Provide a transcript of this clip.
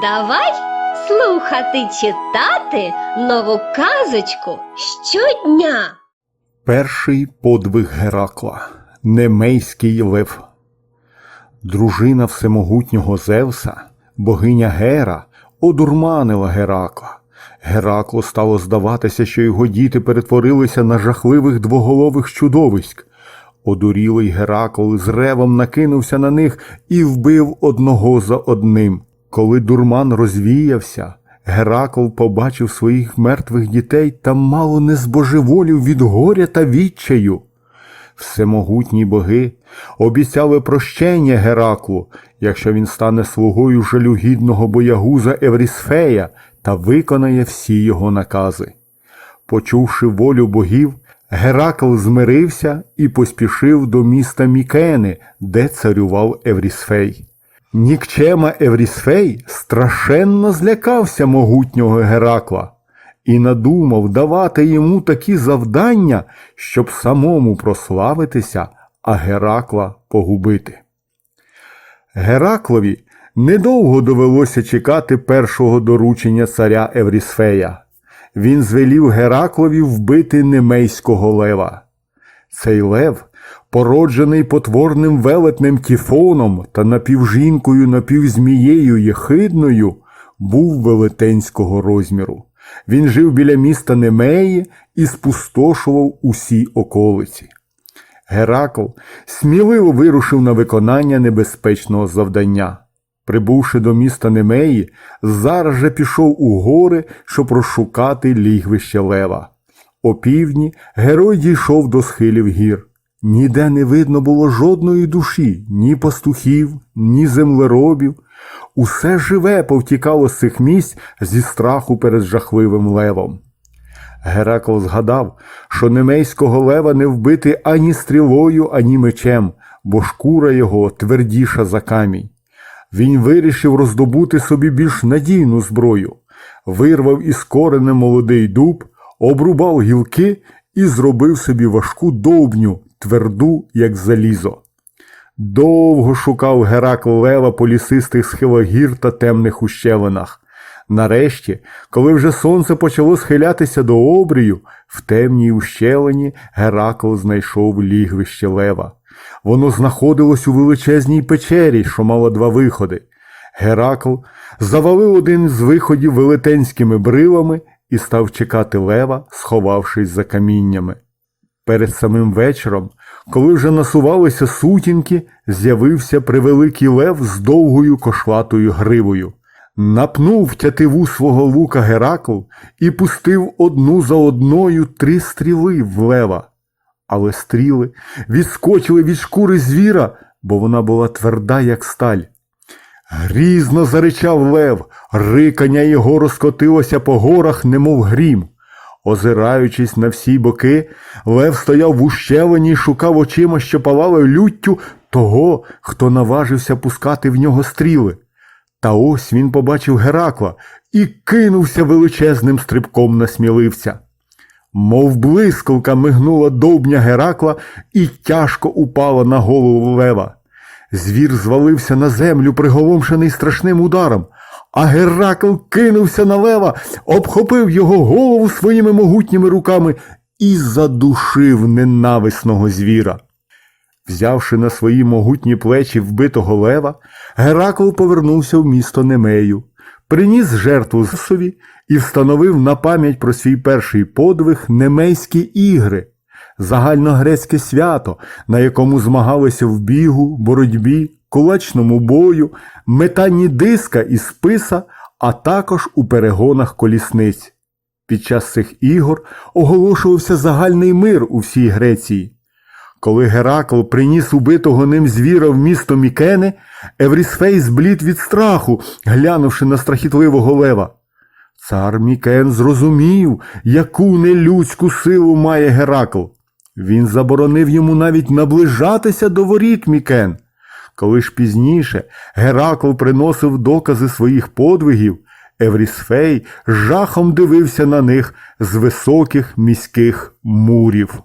Давай слухати читати нову казочку щодня. Перший подвиг Геракла Немейський лев. Дружина всемогутнього Зевса, богиня Гера, одурманила Геракла. Гераклу стало здаватися, що його діти перетворилися на жахливих двоголових чудовиськ. Одурілий Геракл з ревом накинувся на них і вбив одного за одним. Коли дурман розвіявся, Геракл побачив своїх мертвих дітей та мало не збожеволів від горя та відчаю. Всемогутні боги обіцяли прощення Гераклу, якщо він стане слугою жалюгідного боягуза Еврісфея та виконає всі його накази. Почувши волю богів, Геракл змирився і поспішив до міста Мікени, де царював Еврісфей. Нікчема Еврісфей страшенно злякався могутнього Геракла і надумав давати йому такі завдання, щоб самому прославитися, а Геракла погубити. Гераклові недовго довелося чекати першого доручення царя Еврісфея. Він звелів Гераклові вбити немейського лева. Цей лев, породжений потворним велетнем Тіфоном та напівжінкою напівзмією Єхидною, був велетенського розміру. Він жив біля міста Немеї і спустошував усі околиці. Геракл сміливо вирушив на виконання небезпечного завдання. Прибувши до міста Немеї, зараз же пішов у гори, щоб розшукати лігвище лева. Опівдні герой дійшов до схилів гір. Ніде не видно було жодної душі, ні пастухів, ні землеробів. Усе живе повтікало з цих місць зі страху перед жахливим левом. Геракл згадав, що немейського лева не вбити ані стрілою, ані мечем, бо шкура його твердіша за камінь. Він вирішив роздобути собі більш надійну зброю, вирвав із коренем молодий дуб, обрубав гілки і зробив собі важку довбню, тверду, як залізо. Довго шукав Геракл лева по лісистих схилах гір та темних ущелинах. Нарешті, коли вже сонце почало схилятися до обрію, в темній ущелині Геракл знайшов лігвище лева. Воно знаходилось у величезній печері, що мала два виходи. Геракл завалив один з виходів велетенськими брилами і став чекати лева, сховавшись за каміннями. Перед самим вечором, коли вже насувалися сутінки, з'явився превеликий лев з довгою кошлатою гривою. Напнув тятиву свого лука Геракл і пустив одну за одною три стріли в лева. Але стріли відскочили від шкури звіра, бо вона була тверда, як сталь. Грізно заричав лев, рикання його розкотилося по горах, немов грім. Озираючись на всі боки, лев стояв в ущелині і шукав очима, що палали люттю того, хто наважився пускати в нього стріли. Та ось він побачив Геракла і кинувся величезним стрибком на сміливця. Мов блискавка мигнула довбня Геракла і тяжко упала на голову лева. Звір звалився на землю, приголомшений страшним ударом, а Геракл кинувся на лева, обхопив його голову своїми могутніми руками і задушив ненависного звіра. Взявши на свої могутні плечі вбитого лева, Геракл повернувся в місто Немею, приніс жертву Зевсові і встановив на пам'ять про свій перший подвиг Немейські ігри, загальногрецьке свято, на якому змагалися в бігу, боротьбі, кулачному бою, метанні диска і списа, а також у перегонах колісниць. Під час цих ігор оголошувався загальний мир у всій Греції. Коли Геракл приніс убитого ним звіра в місто Мікени, Еврісфей зблід від страху, глянувши на страхітливого лева. Цар Мікен зрозумів, яку нелюдську силу має Геракл. Він заборонив йому навіть наближатися до воріт Мікен. Коли ж пізніше Геракл приносив докази своїх подвигів, Еврісфей жахом дивився на них з високих міських мурів.